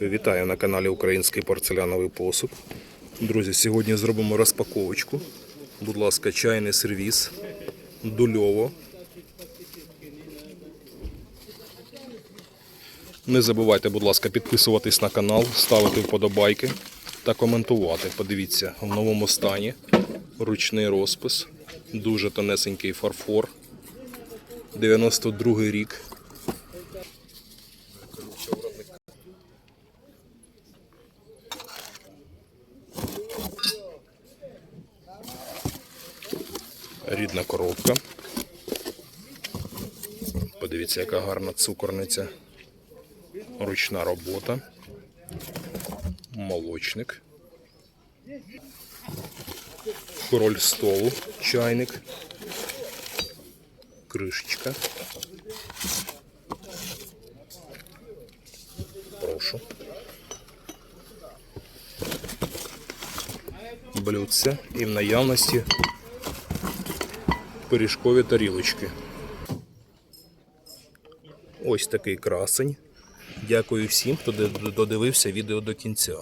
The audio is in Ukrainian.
Вітаю на каналі Український порцеляновий посуд. Друзі, сьогодні зробимо розпаковочку. Будь ласка, чайний сервіс дульово. Не забувайте, будь ласка, підписуватись на канал, ставити вподобайки та коментувати. Подивіться, в новому стані ручний розпис, дуже тонесенький фарфор. 92 рік. Рідна коробка. Подивіться, яка гарна цукорниця. Ручна робота. Молочник. Король столу, чайник. Кришечка. Прошу. Блюдце і в наявності пиріжкові тарілочки. Ось такий красень. Дякую всім, хто додивився відео до кінця.